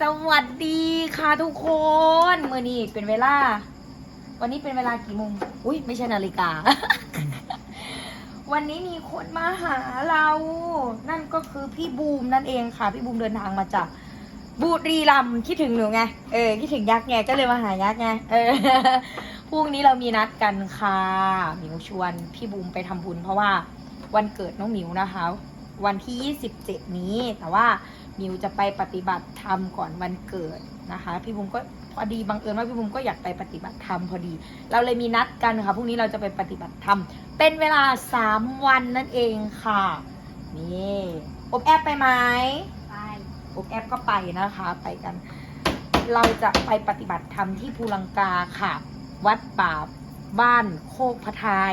สวัสดีค่ะทุกคนเมื่อนี้เป็นเวลา วันนี้เป็นเวลากี่โมงอุ้ยไม่ใช่นาฬิกา วันนี้มีคนมาหาเรา นั่นก็คือพี่บูมนั่นเองค่ะ พี่บูมเดินทางมาจากบุรีรัมย์คิดถึงหนูไงเออคิดถึงยักษ์ไงก็เลยมาหายักษ์ไงเออพรุ่งนี้เรามีนัดกันค่ะหมิวชวนพี่บูมไปทำบุญเพราะว่าวันเกิดน้องหมิวนะคะ วันที่ 27 นี้แต่ว่า หมิวจะไปปฏิบัติธรรมก่อนวันเกิดนะคะ พี่บูมก็พอดีบังเอิญว่าพี่บูมก็อยากไปปฏิบัติธรรมพอดี เราเลยมีนัดกันค่ะพรุ่งนี้เราจะไปปฏิบัติธรรมเป็นเวลา3วันนั่นเองค่ะนี่อบแอบไปไหมไปอบแอบก็ไปนะคะไปกัน เราจะไปปฏิบัติธรรมที่ภูลังกาค่ะ วัดป่าบ้านโคกพะทาย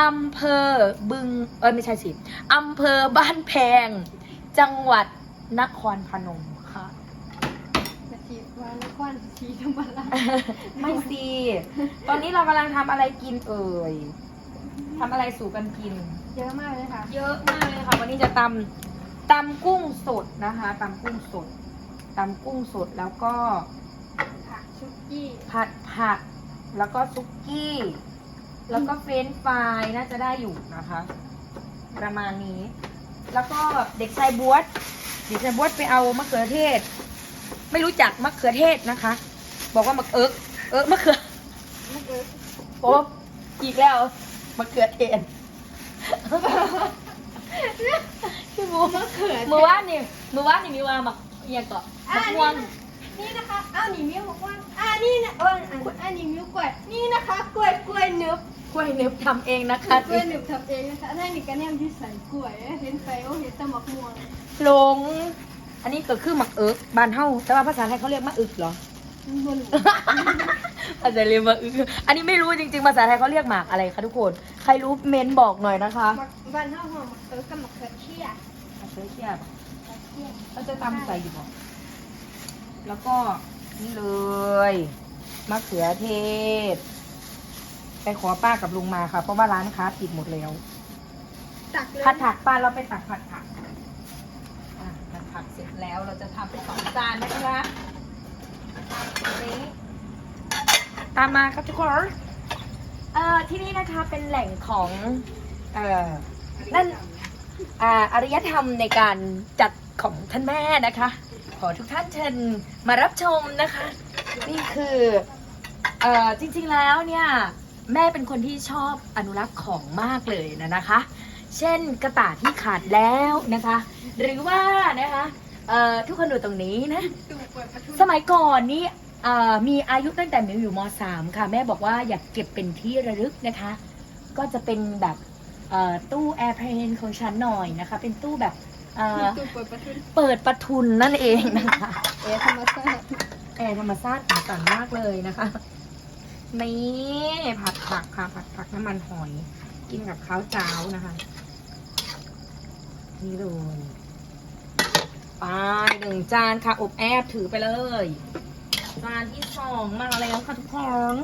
อำเภอบึงเอ้ยไม่ใช่สิอำเภอบ้านแพง จังหวัด นครพนมค่ะกะทิวานครศรีธรรมราชไม่สิ ตอนนี้เรากำลังทำอะไรกินเอ่ยทำอะไรสู่กันกิน เยอะมากเลยค่ะ เยอะมากเลยค่ะ วันนี้จะตำตำกุ้งสดนะคะตำกุ้งสดตำกุ้งสดแล้วก็ผักชุกกี้ผัดผัก แล้วก็ซุกี้ แล้วก็เฟรนช์ฟรายน่าจะได้อยู่นะคะ ประมาณนี้ แล้วก็เด็กชายบวชเด็กชายบวชไปเอามะเขือเทศ ไม่รู้จักมะเขือเทศนะคะ บอกว่ามะเอิกเอิกมะเขือไม่เออโป๊บอีกแล้วมะเขือเทศพี่บูมะเขือมือว่านนี่มือว่านนี่มีว่ามักเอียงเกาะอะมะม่วงนี่นะคะอ้าวนี่มิ้วบอกว่าอ่านี่นะเอออันอันนี้มิ้วกล้วยนี่นะคะกล้วยกล้วยเนึบก ล้วยเนึบทำเองนะคะกล้วยเนึบทำเองนะคะอันนี้ก็แนมที่ใส่กล้วยเห็นไปโอ้เห็นแตะมักม่วงหลง อันนี้ก็คือหมักเอิกบานเฮ้าแต่ว่าภาษาไทยเขาเรียกมะอึกเหรอมันภาษาเรียกมะอึกอันนี้ไม่รู้จริงๆภาษาไทยเขาเรียกหมากอะไรคะทุกคน ใครรู้เมนบอกหน่อยนะคะมักบ้านเฮาหอมเออกับมักเขือเทียมะเขือเทศมะเขือเทียเราจะตำใส่อยู่บ่แล้วก็นี่เลยมะเขือเทศ ไปขอป้ากับลุงมาค่ะ เพราะว่าร้านค้าปิดหมดแล้ว ตักเลยผัดผักป้าเราไปตักผัดผักอะผัดผักเสร็จแล้วเราจะทำเป็นสองจานนะคะนี่ตามมาครับทุกคนเอ่อที่นี่นะคะเป็นแหล่งของเอ่อนั่นอ่าอารยธรรมในการจัดของท่านแม่นะคะ ขอทุกท่านเชิญมารับชมนะคะ นี่คือเอ่อจริงๆแล้วเนี่ย แม่เป็นคนที่ชอบอนุรักษ์ของมากเลยนะนะคะ เช่นกระต่ายที่ขาดแล้วนะคะ หรือว่านะคะเอ่อทุกคนดูตรงนี้นะดูเปิดประทุนสมัยก่อนนี่เอ่อมีอายุตั้งแต่หมิวอยู่ม .3 ค่ะ แม่บอกว่าอยากเก็บเป็นที่ระลึกนะคะ ก็จะเป็นแบบเอ่อตู้แอร์เพลนของฉันหน่อยนะคะ เป็นตู้แบบเอ่อดูเปิดประทุนเปิดประทุนนั่นเองนะคะเอธรรมชาติแอร์ธรรมชาติต่างๆมากเลยนะคะ นี่ผัดผักค่ะ ผัดผักน้ำมันหอย กินกับข้าวเจ้านะคะ นี่เลยไปหนึ่งจานค่ะ อบแอบถือไปเลย จานที่สองมาแล้วค่ะทุกคน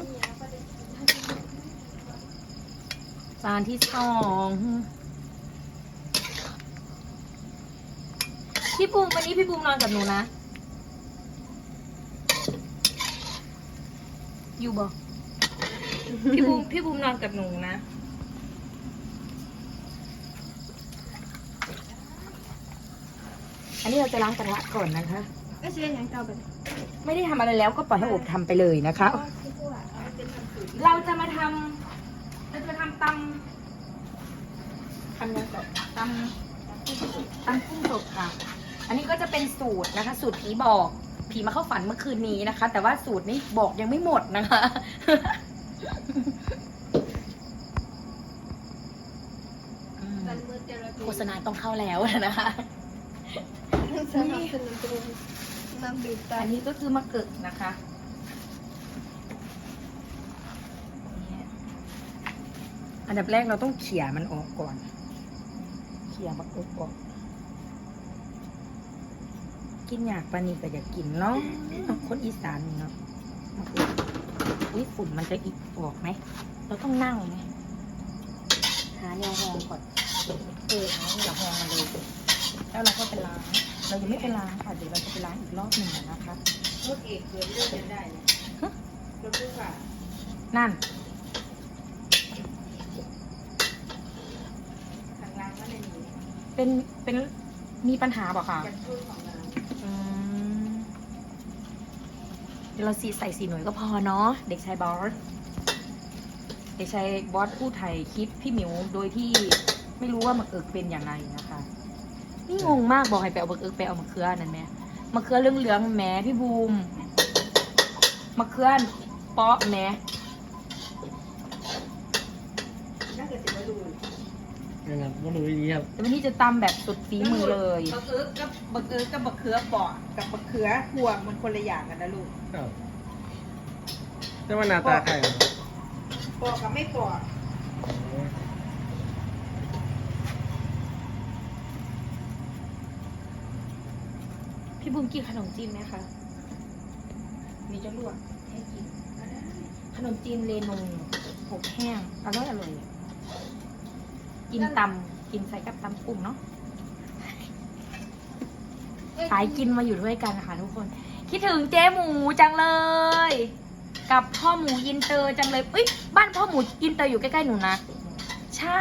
จานที่สองพี่บูมวันนี้พี่บูมนอนกับหนูนะ อยู่บ่ พี่บูมพี่บูมนอนกับหนูนะ อันนี้เราจะล้างกระทะก่อนนะคะ ก็เชื่ออย่างเก่าแบบไม่ได้ทำอะไรแล้วก็ปล่อยให้อบทำไปเลยนะคะ เราจะมาทำเราจะมาทำตำทำยังไงตำตำกุ้งสดค่ะ อันนี้ก็จะเป็นสูตรนะคะ สูตรผีบอก ผีมาเข้าฝันเมื่อคืนนี้นะคะ แต่ว่าสูตรนี้บอกยังไม่หมดนะคะ อืม กันมือเจริญ โฆ ษณาต้องเข้าแล้วนะคะสนับสนุนตัวน้ำดื่มตาอันนี้ก็คือมะกึกนะคะเนี่ยอันดับแรกเราต้องเขี่ยมันออกก่อน เขี่ยมะกึกออก กินอยากปานีก็อยากกินเนาะคนอีสานนี่เนาะมะกึกอุ้ยฝุ่นมันจะอีกออกไหม เราต้องนั่งไหมหาแนวหองก่อน เออหาแนวหองมาเลยแล้วเราก็ไปล้าง เรายังไม่ไปล้างค่ะ เดี๋ยวเราจะไปล้างอีกรอบหนึ่งนะคะรถเอกเกิดเรื่องกันได้เลยรถผู้ฝ่านั่นทางล่างก็เลยมีเป็นเป็นมีปัญหาเปล่าคะกันช่วยของเราอืมเดี๋ยวเราสีใส่สีหน่วยก็พอเนาะเด็กชายบอสเด็กชายบอสผู้ไทยคลิปพี่หมิวโดยที่ ไม่รู้ว่าหมึกเอิกเป็นอย่างไรนะคะ นี่งงมากบอกให้ไปเอาหมึกเอิกไปเอามะเขือนั่นแหม่มะเขือเหลืองๆแหมพี่บูมมะเขือเปาะแหมน่าจะจะมาดูยังไงไม่รู้ดีครับแต่วันนี้จะตำแบบสุดฝีมือเลยบักเอิร์กกับบักเอิร์กกับบักเขือปอดกับบักเขือห่วงมันคนละอย่างกันนะลูกครับแต่ว่าหน้าตาใครอะปอกกับไม่ปอก โอ้ย พี่ บูมกินขนมจีนไหมคะมีจะลวกให้กิน ขนมจีนเลนงอบแห้งอร่อยอร่อยกินตำกินใส่กับตำกุ้งเนาะสายกินมาอยู่ด้วยกันนะคะทุกคน คิดถึงเจ๊หมูจังเลย กับพ่อหมูอินเตอร์จังเลยเอ้ยบ้านพ่อหมูอินเตอร์อยู่ใกล้ๆหนูนะ ใช่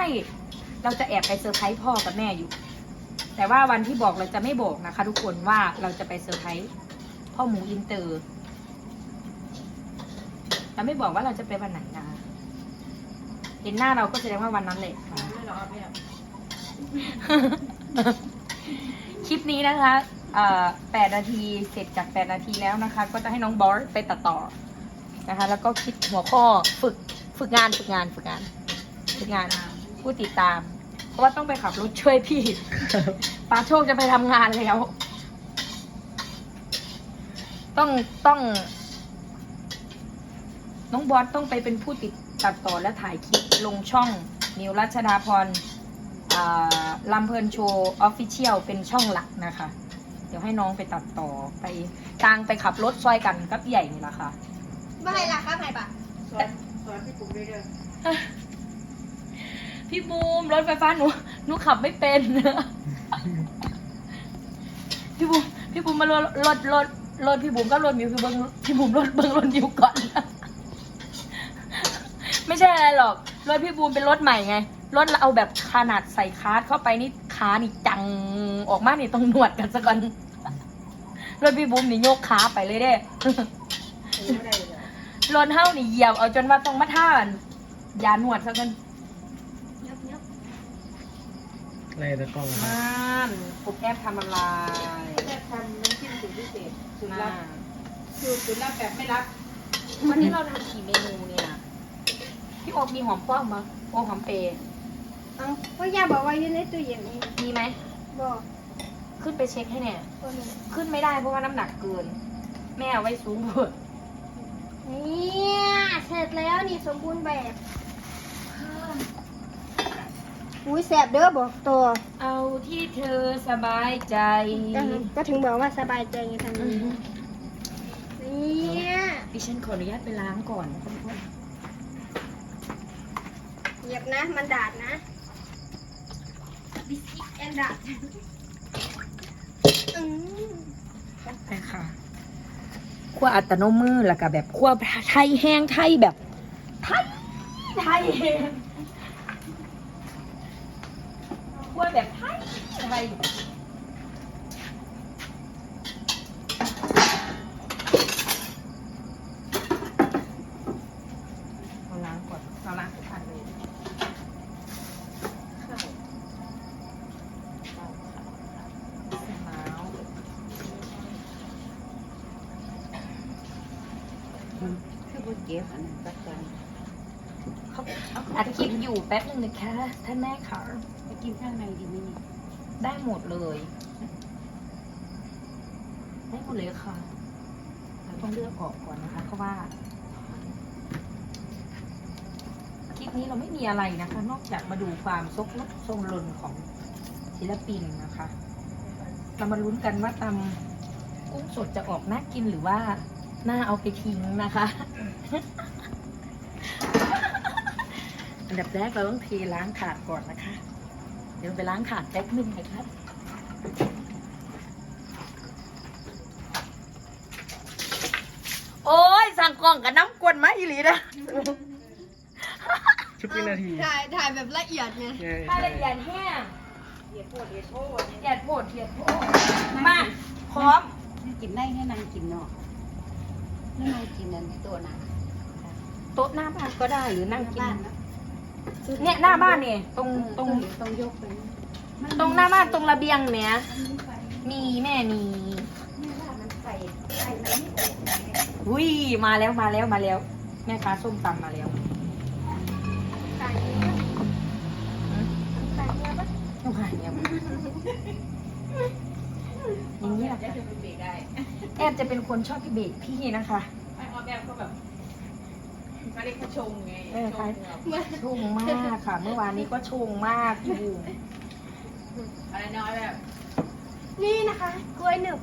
เราจะแอบไปเซอร์ไพรส์พ่อกับแม่อยู่ แต่ว่าวันที่บอกเราจะไม่บอกนะคะ ทุกคนว่าเราจะไปเซอร์ไพรส์พ่อหมูอินเตอร์เราไม่บอกว่าเราจะไปวันไหนนะคะเห็นหน้าเราก็แสดงว่าวันนั้นแหละค่ะคลิปนี้นะคะแปดนาทีเสร็จจากแปดนาทีแล้วนะคะ ก็จะให้น้องบอสไปตัดต่อนะคะ แล้วก็คิดหัวข้อฝึกฝึกงานฝึกงานฝึกงาน ฝึกงานผู้ติดตาม ราะว่าต้องไปขับรถช่วยพี่ปาโชคจะไปทำงานแล้ว ต้องต้อง น้องบอสต้องไปเป็นผู้ติดตัดต่อและถ่ายคลิปลงช่อง นิวรัชดาพรอ่าลำเพลินโชว์ออฟฟิเชียลเป็นช่องหลักนะคะ เดี๋ยวให้น้องไปตัดต่อไปกลางไปขับรถซอยกันกับใหญ่นี่แหละค่ะไม่ล่ะครับไหนปะสอนสอนพี่ปุ๊กด้วยเด้อ พี่บูมรถไฟฟ้าหนูหนูขับไม่เป็น พี่บูมพี่บูมมารถรถรถรถพี่บูมก็รถมิวพี่เบิ้งพี่บูมรถเบิ้งรถมิวก่อน ไม่ใช่อะไรหรอกรถพี่บูมเป็นรถใหม่ไงรถเราเอาแบบขนาดใส่คาร์ดเข้าไปนี่ขานี่จังออกมานี่ต้องหนวดกันซะก่อนรถพี่บูมนี่โยกขาไปเลยเด้โอ้ไม่ได้เลยรถเฮ้านี่เหยียบเอาจนว่าต้องมาท่านยาหนวดซะกัน ยับยับ อะไรตะกล้องครับม่านปุกแอบทำอะไรจะทำน้ำจิ้มสูตรพิเศษสูตรน่าลับสูตรสูตรลับแบบไม่รับวันนี้เราทำกี่เมนูเนี่ยพี่โอบมีหอมป้อมมั้ยโอหอมเปรย์เอาก็ย่าบอกว่าอยู่ในตู้เย็นนี่มีไหมบอกขึ้นไปเช็คให้แน่คนนึงขึ้นไม่ได้เพราะว่าน้ำหนักเกิน แม่เอาไว้สูงเบิดเนี่ยเสร็จแล้วนี่สมบูรณ์แบบ อุ้ยแสบเด้อบอกตัวเอาที่เธอสบายใจ ก็ถึงบอกว่าสบายใจไงทำนี้เนี่ยดิฉันขออนุญาตไปล้างก่อนนะคะทุกคนเหยียบนะ มันดาดนะบิสกิตแอนดาดอืมไปค่ะขั้วอัตโนมือแล้วก็แบบขั้วไทยแห้งไทยแบบ ไทยไทยแห้งขั้ว แบบไทยไทยเราล้างก่อนเราล้างทุกอันเลยข้าวข้าวใส่ม้าวคือบุเก็บอันนั้นประกันเขาอัดคลิปอยู่แป๊บนึงนะคะท่านแม่ค่ะไปกินข้างในดีไหมนี่ ได้หมดเลย ได้หมดเลยค่ะ เราต้องเลือกออกก่อนนะคะเพราะว่าคลิปนี้เราไม่มีอะไรนะคะ นอกจากมาดูความซกลดทรงลนของศิลปินนะคะ เรามาลุ้นกันว่าตำกุ้งสดจะออกน่ากินหรือว่าน่าเอาไปทิ้งนะคะอันดับแรกเราต้องเทล้างถาดก่อนนะคะ เดี๋ยวไปล้างขาดแป๊บนึงนะครับโอ้ยสั่งกล่องกับน้ำกวนไหมาอีหลีนะชุกวินาที ถ่ายถ่ายแบบละเอียดไงใช่าใละเอียดแห้งละเอียดโพดละเอียดโพดมาพร้อม กินได้ให้นางกินเนาะให้นางกินนั้นตัวนะโต๊ะหน้าบ้านก็ได้หรือนั่งกินนะ เนี่ยหน้าบ้านเนี่ยตรงตรงตรงยกไปตรงหน้าบ้านตรงระเบียงเนี่ยมีแม่มีใส่ใส่มันไม่ออกนะอุ้ยมาแล้วมาแล้วมาแล้ว แม่ค้าส้มตำมาแล้วถ่ายนี้ถ่ายนี้ปะต้องหายเนี่ยอย่างนี้แหละค่ะแอบจะเป็นคนชอบพี่เบรกพี่นะคะไม่ออแบบก็แบบ เขาเรียกเขาชงไงเออชค่ะงแบบชงมากค่ะ เมื่อวานนี้ก็ชงมากอยู่อะไรน้อยแบบ นี่นะคะ กล้วยหนึบ